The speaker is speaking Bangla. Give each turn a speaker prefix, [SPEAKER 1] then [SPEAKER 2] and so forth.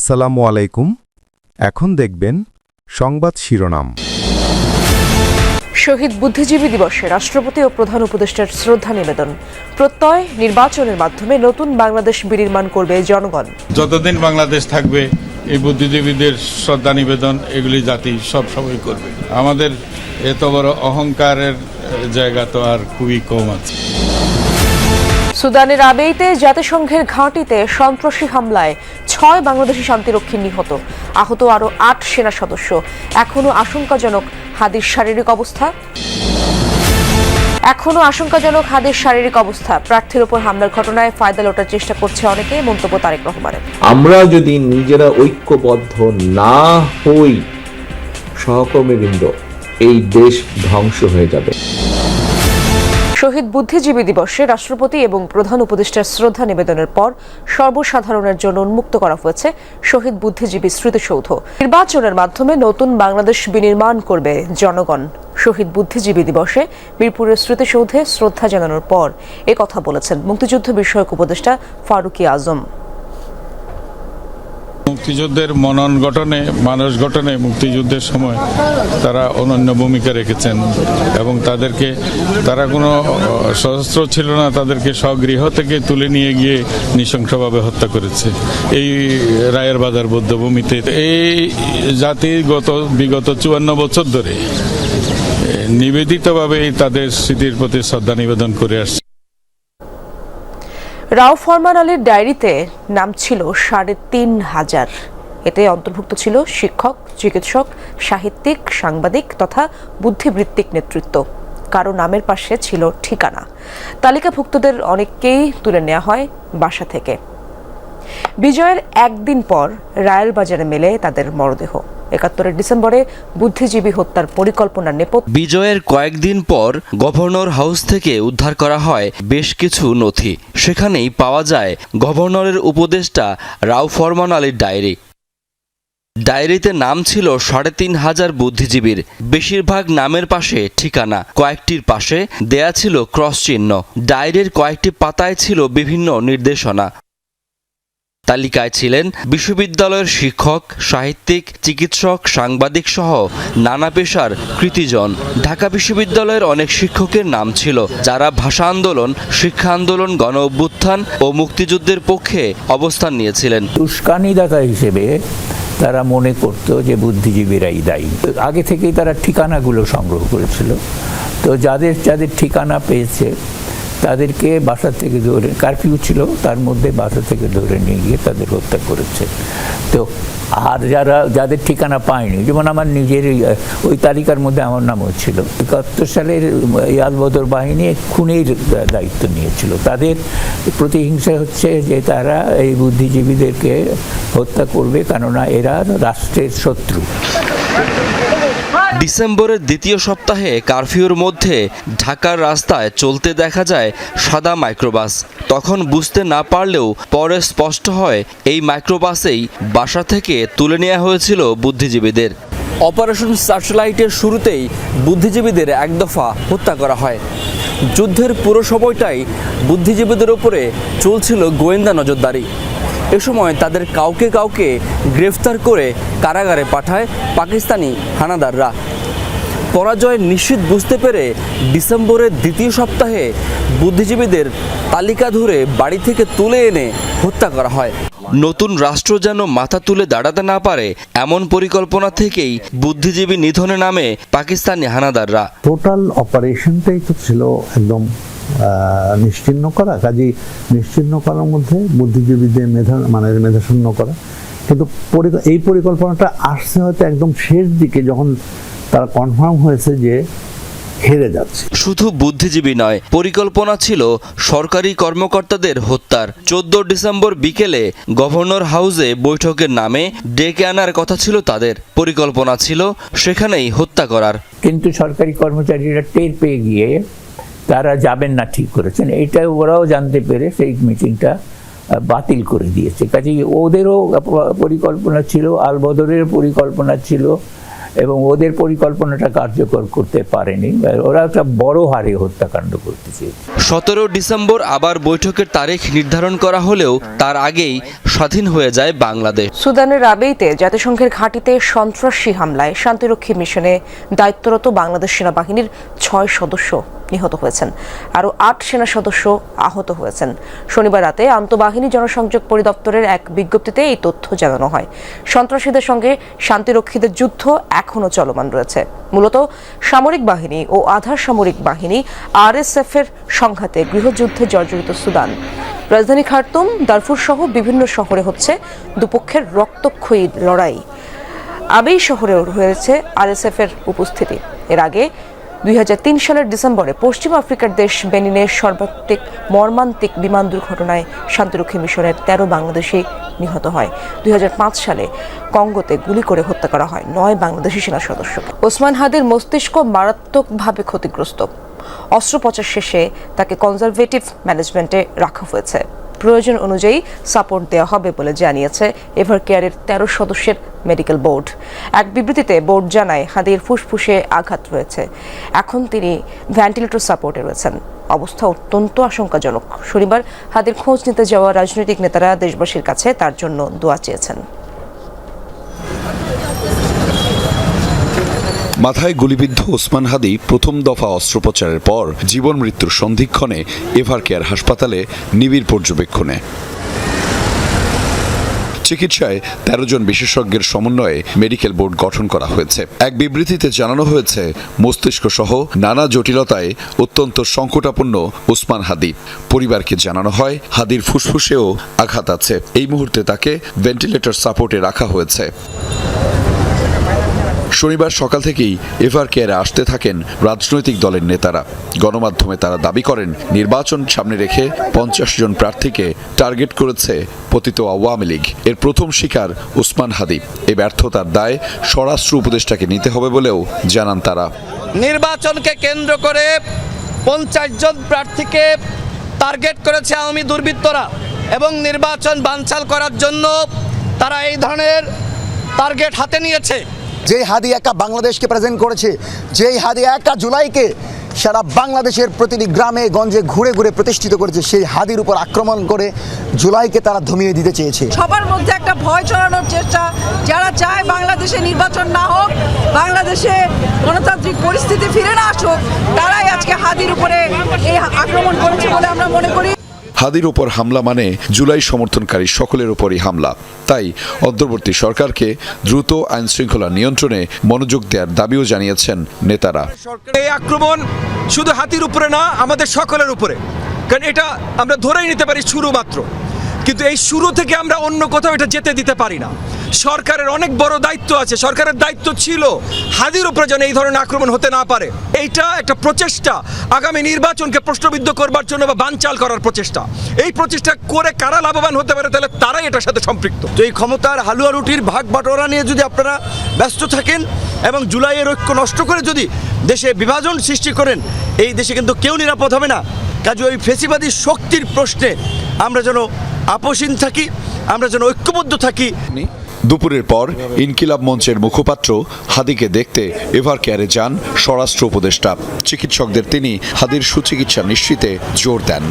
[SPEAKER 1] আসসালামু আলাইকুম। এখন দেখবেন সংবাদ শিরোনাম।
[SPEAKER 2] শহীদ বুদ্ধিজীবী দিবসে রাষ্ট্রপতি ও প্রধান উপদেষ্টার শ্রদ্ধা নিবেদন। প্রত্যয় নির্বাচনের মাধ্যমে নতুন বাংলাদেশ বিনির্মাণ করবে জনগণ।
[SPEAKER 3] যতদিন বাংলাদেশ থাকবে এই বুদ্ধিজীবীদের শ্রদ্ধা নিবেদন এগুলি জাতি সব সময় করবে। আমাদের এত বড় অহংকারের জায়গা তো আর খুবই কম আছে।
[SPEAKER 2] সুদানের আবেইতে জাতিসংঘের ঘাঁটিতে সন্ত্রাসী হামলায় ছয় বাংলাদেশি শান্তিরক্ষী নিহত। আহত আরও আট সেনা সদস্য। এখনও আশঙ্কাজনক হাদির শারীরিক অবস্থা। এখনও আশঙ্কাজনক হাদির শারীরিক অবস্থা। প্রার্থীর ওপর হামলার ঘটনায় ফায়দা লোটার চেষ্টা করছে অনেকে, মন্তব্য তারেক রহমানের।
[SPEAKER 4] আমরা যদি নিজেরা ঐক্যবদ্ধ না হই, সহকর্মীবৃন্দ, এই দেশ ধ্বংস হয়ে যাবে।
[SPEAKER 2] শহীদ বুদ্ধিজীবী দিবসে রাষ্ট্রপতি এবং প্রধান উপদেষ্টার শ্রদ্ধা নিবেদনের পর সর্বসাধারণের জন্য উন্মুক্ত করা হয়েছে শহীদ বুদ্ধিজীবী স্মৃতিসৌধ। নির্বাচনের মাধ্যমে নতুন বাংলাদেশ বিনির্মাণ করবে জনগণ। শহীদ বুদ্ধিজীবী দিবসে বীরপুরের স্মৃতিসৌধে শ্রদ্ধা জানানোর পর কথা বলেছেন মুক্তিযুদ্ধ বিষয়ক উপদেষ্টা ফারুকি আজম।
[SPEAKER 3] মুক্তিযুদ্ধের মনন গঠনে মানুষ গঠনে মুক্তিযুদ্ধের সময় তারা অনন্য ভূমিকা রেখেছেন এবং তাদেরকে তারা কোনো সশস্ত্র ছিল না তাদেরকে স্বগৃহ থেকে তুলে নিয়ে গিয়ে নৃশংসভাবে হত্যা করেছে। এই রায়ের বাজার বৌদ্ধভূমিতে এই জাতি গত বিগত চুয়ান্ন বছর ধরে এ, নিবেদিতভাবেই তাদের স্মৃতির প্রতি শ্রদ্ধা নিবেদন করে আসছে।
[SPEAKER 2] রাও ফরমান আলীর ডায়েরিতে নাম ছিল সাড়ে তিন হাজার। এতে অন্তর্ভুক্ত ছিল শিক্ষক, চিকিৎসক, সাহিত্যিক, সাংবাদিক তথা বুদ্ধিবৃত্তিক নেতৃত্ব। কারও নামের পাশে ছিল ঠিকানা। তালিকাভুক্তদের অনেককেই তুলে নেওয়া হয় বাসা থেকে। বিজয়ের একদিন পর রায়েল বাজারে মেলে তাদের মরদেহ। একাত্তরের ডিসেম্বরে বুদ্ধিজীবী হত্যার পরিকল্পনার নেপথ্যে।
[SPEAKER 5] বিজয়ের কয়েকদিন পর গভর্নর হাউস থেকে উদ্ধার করা হয় বেশ কিছু নথি। সেখানেই পাওয়া যায় গভর্নরের উপদেষ্টা রাও ফরমান আলীর ডায়েরি। ডায়েরিতে নাম ছিল সাড়ে তিন হাজার বুদ্ধিজীবীর। বেশিরভাগ নামের পাশে ঠিকানা, কয়েকটির পাশে দেয়া ছিল ক্রস চিহ্ন। ডায়েরির কয়েকটি পাতায় ছিল বিভিন্ন নির্দেশনা। তালিকায় ছিলেন বিশ্ববিদ্যালয়ের শিক্ষক, সাহিত্যিক, চিকিৎসক, সাংবাদিক সহ নানা পেশার কৃতিজন। ঢাকা বিশ্ববিদ্যালয়ের অনেক শিক্ষকের নাম ছিল, যারা ভাষা আন্দোলন, শিক্ষা আন্দোলন, গণ অভ্যুত্থান ও মুক্তিযুদ্ধের পক্ষে অবস্থান নিয়েছিলেন।
[SPEAKER 6] উস্কানিদাতা হিসেবে তারা মনে করত যে বুদ্ধিজীবীরাই দায়ী। আগে থেকেই তারা ঠিকানাগুলো সংগ্রহ করেছিল। তো যাদের যাদের ঠিকানা পেয়েছে তাদেরকে বাসা থেকে ধরে কারফিউ ছিল, তার মধ্যে বাসা থেকে ধরে নিয়ে গিয়ে তাদের হত্যা করেছে। তো আর যারা, যাদের ঠিকানা পায়নি, যেমন আমার নিজের ওই তালিকার মধ্যে আমার নামও ছিল। একাত্তর সালের ইয়াদবদর বাহিনী খুনের দায়িত্ব নিয়েছিল। তাদের প্রতিহিংসা হচ্ছে যে তারা এই বুদ্ধিজীবীদেরকে হত্যা করবে, কেননা এরা রাষ্ট্রের শত্রু।
[SPEAKER 5] ডিসেম্বরের দ্বিতীয় সপ্তাহে কারফিউর মধ্যে ঢাকার রাস্তায় চলতে দেখা যায় সাদা মাইক্রোবাস। তখন বুঝতে না পারলেও পরে স্পষ্ট হয়, এই মাইক্রোবাসেই বাসা থেকে তুলে নেওয়া হয়েছিল বুদ্ধিজীবীদের। অপারেশন সার্চলাইটের শুরুতেই বুদ্ধিজীবীদের এক দফা হত্যা করা হয়। যুদ্ধের পুরো সময়টাই বুদ্ধিজীবীদের ওপরে চলছিল গোয়েন্দা নজরদারি। এ সময় তাদের কাউকে কাউকে গ্রেফতার করে কারাগারে পাঠায় পাকিস্তানি হানাদাররা। পরাজয় নিশ্চিত বুঝতে পেরে ডিসেম্বরের দ্বিতীয় সপ্তাহে বুদ্ধিজীবীদের তালিকা ধরে বাড়ি থেকে তুলে এনে হত্যা করা হয়। নতুন রাষ্ট্র যেন মাথা তুলে দাঁড়াতে না পারে এমন পরিকল্পনা থেকেই বুদ্ধিজীবী নিধনে নামে পাকিস্তানি হানাদাররা।
[SPEAKER 7] টোটাল অপারেশনটাই তো ছিল একদম আহ, নিশ্চিহ্ন করা কাজেই নিশ্চিহ্ন করার মধ্যে বুদ্ধিজীবীদের মেধা মানে মেধাশূন্য করা। কিন্তু এই পরিকল্পনাটা আসছে হয়তো একদম শেষ দিকে যখন তারা কনফার্ম হয়েছে যে হেরে যাচ্ছে।
[SPEAKER 5] শুধু বুদ্ধিজীবী নয় পরিকল্পনা ছিল সরকারি কর্মকর্তাদের হত্যার। চোদ্দ ডিসেম্বর বিকেলে গভর্নর হাউসে বৈঠকের নামে ডেকে আনার কথা ছিল তাদের। পরিকল্পনা ছিল সেখানেই হত্যা করার।
[SPEAKER 6] কিন্তু সরকারি কর্মচারীরা টের পেয়ে গিয়ে তারা যাবেন না ঠিক করেছেন। এটা ওরাও জানতে পেরে সেই মিটিংটা বাতিল করে দিয়েছে। কাজেই ওদেরও পরিকল্পনা ছিল আলবদরের পরিকল্পনা ছিল এবং ওদের পরিকল্পনাটা কার্যকর করতে পারেনি। ওরা একটা বড় হারে হত্যাকাণ্ড করতেছে।
[SPEAKER 5] সতেরো ডিসেম্বর আবার বৈঠকের তারিখ নির্ধারণ করা হলেও তার আগেই স্বাধীন হয়ে যায় বাংলাদেশ।
[SPEAKER 2] সুদানের রাবেইতে জাতিসংঘের ঘাঁটিতে সন্ত্রাসী হামলায় শান্তিরক্ষী মিশনে দায়িত্বরত বাংলাদেশ সেনাবাহিনীর ছয় সদস্য নিহত হয়েছেন। আরও আট সেনা সদস্য আহত হয়েছেন। শনিবার রাতে আন্তঃবাহিনী জনসংযোগ পরিদপ্তরের এক বিজ্ঞপ্তিতে এই তথ্য জানানো হয়। সন্ত্রাসীদের সঙ্গে শান্তিরক্ষীদের যুদ্ধ এখনও চলমান রয়েছে। মূলত সামরিক বাহিনী ও আধা সামরিক বাহিনী আরএসএফ এর সংঘাতে গৃহযুদ্ধে জর্জরিত সুদান। রাজধানী খার্তুম, দারফুর সহ বিভিন্ন শহরে হচ্ছে দুপক্ষের রক্তক্ষয়ী লড়াই। আবেই শহরেও রয়েছে আরএসএফ এর উপস্থিতি। এর আগে দুই সালের ডিসেম্বরে পশ্চিম আফ্রিকার দেশ বেনিনের সর্বাধিক মর্মান্তিক বিমান দুর্ঘটনায় শান্তিরক্ষী মিশনের তেরো বাংলাদেশি নিহত হয়। দুই হাজার পাঁচ সালে কঙ্গোতে গুলি করে হত্যা করা হয়। নয় বাংলাদেশি সেনা সদস্য। ওসমান হাদির মস্তিষ্ক মারাত্মকভাবে ক্ষতিগ্রস্ত। অস্ত্রোপচার শেষে তাকে কনজারভেটিভ ম্যানেজমেন্টে রাখা হয়েছে। প্রয়োজন অনুযায়ী সাপোর্ট দেওয়া হবে বলে জানিয়েছে এভার কেয়ারের তেরো সদস্যের মেডিকেল বোর্ড এক বিবৃতিতে বোর্ড জানায় হাদির ফুসফুসে আঘাত রয়েছে। এখন তিনি ভেন্টিলেটর সাপোর্টে রয়েছেন। অবস্থা অত্যন্ত আশঙ্কাজনক। শনিবার হাদির খোঁজ নিতে যাওয়া রাজনৈতিক নেতারা দেশবাসীর কাছে তার জন্য দোয়া চেয়েছেন।
[SPEAKER 8] মাথায় গুলিবিদ্ধ ওসমান হাদি প্রথম দফা অস্ত্রোপচারের পর জীবন মৃত্যুর সন্ধিক্ষণে এভার কেয়ার হাসপাতালে নিবিড় পর্যবেক্ষণে। চিকিৎসায় তেরো জন বিশেষজ্ঞের সমন্বয়ে মেডিকেল বোর্ড গঠন করা হয়েছে। এক বিবৃতিতে জানানো হয়েছে, মস্তিষ্ক সহ নানা জটিলতায় অত্যন্ত সংকটাপন্ন ওসমান হাদি। পরিবারকে জানানো হয়, হাদির ফুসফুসেও আঘাত আছে। এই মুহূর্তে তাকে ভেন্টিলেটর সাপোর্টে রাখা হয়েছে। শনিবার সকাল থেকেই এভার কেয়ারে আসতে থাকেন রাজনৈতিক দলের নেতারা। গণমাধ্যমে তারা দাবি করেন, নির্বাচন সামনে রেখে পঞ্চাশ জন প্রার্থীকে টার্গেট করেছে পতিত আওয়ামী লীগ। এর প্রথম শিকার ওসমান হাদি। এ ব্যর্থতার দায় স্বরাষ্ট্র উপদেষ্টাকে নিতে হবে বলেও জানান তারা।
[SPEAKER 9] নির্বাচনকে কেন্দ্র করে পঞ্চাশ জন প্রার্থীকে টার্গেট করেছে আওয়ামী দুর্বৃত্তরা এবং নির্বাচন বানচাল করার জন্য তারা এই ধরনের টার্গেট হাতে নিয়েছে।
[SPEAKER 10] যেই হাদি একা বাংলাদেশকে প্রেজেন্ট করেছে, যেই হাদি একা জুলাইকে সারা বাংলাদেশের প্রতিটি গ্রামে, গঞ্জে ঘুরে ঘুরে প্রতিষ্ঠিত করেছে, সেই হাদির উপর আক্রমণ করে জুলাইকে তারা ধমিয়ে দিতে চেয়েছে।
[SPEAKER 11] সবার মধ্যে একটা ভয় ছড়ানোর চেষ্টা, যারা চায় বাংলাদেশে নির্বাচন না হোক, বাংলাদেশে গণতান্ত্রিক পরিস্থিতি ফিরে না আসুক, তারাই আজকে হাদির উপরে এই আক্রমণ করেছে বলে আমরা মনে করি।
[SPEAKER 8] হাদির ওপর হামলা মানে জুলাই সমর্থনকারী সকলের উপরই হামলা। তাই অন্তর্বর্তী সরকারকে দ্রুত আইন শৃঙ্খলা নিয়ন্ত্রণে মনোযোগ দেওয়ার দাবিও জানিয়েছেন নেতারা।
[SPEAKER 9] এই আক্রমণ শুধু হাতির উপরে না, আমাদের সকলের উপরে। কারণ এটা আমরা ধরেই নিতে পারি শুরু মাত্র কিন্তু এই শুরু থেকে আমরা অন্য কোথাও এটা যেতে দিতে পারি না। সরকারের অনেক বড় দায়িত্ব আছে, সরকারের দায়িত্ব ছিল হাদির উপরে যেন এই ধরনের আক্রমণ হতে না পারে। এইটা একটা প্রচেষ্টা, আগামী নির্বাচনকে প্রশ্নবিদ্ধ করবার জন্য বা বানচাল করার প্রচেষ্টা। এই প্রচেষ্টা করে কারা লাভবান হতে পারে তাহলে তারাই এটার সাথে সম্পৃক্ত।
[SPEAKER 10] তো এই ক্ষমতার হালুয়া রুটির ভাগ বাটোয়ারা নিয়ে যদি আপনারা ব্যস্ত থাকেন এবং জুলাইয়ের ঐক্য নষ্ট করে যদি দেশে বিভাজন সৃষ্টি করেন, এই দেশে কিন্তু কেউ নিরাপদ হবে না। কাজে ওই ফেসিবাদী শক্তির প্রশ্নে আমরা যেন আপোষহীন থাকি, আমরা যেন ঐক্যবদ্ধ থাকি।
[SPEAKER 8] দুপুরের পর ইনকিলাব মঞ্চের মুখপাত্র হাদিকে দেখতে এভার কেয়ারে যান স্বরাষ্ট্র উপদেষ্টা। চিকিৎসকদের তিনি হাদির সুচিকিৎসা নিশ্চিতে জোর দেন।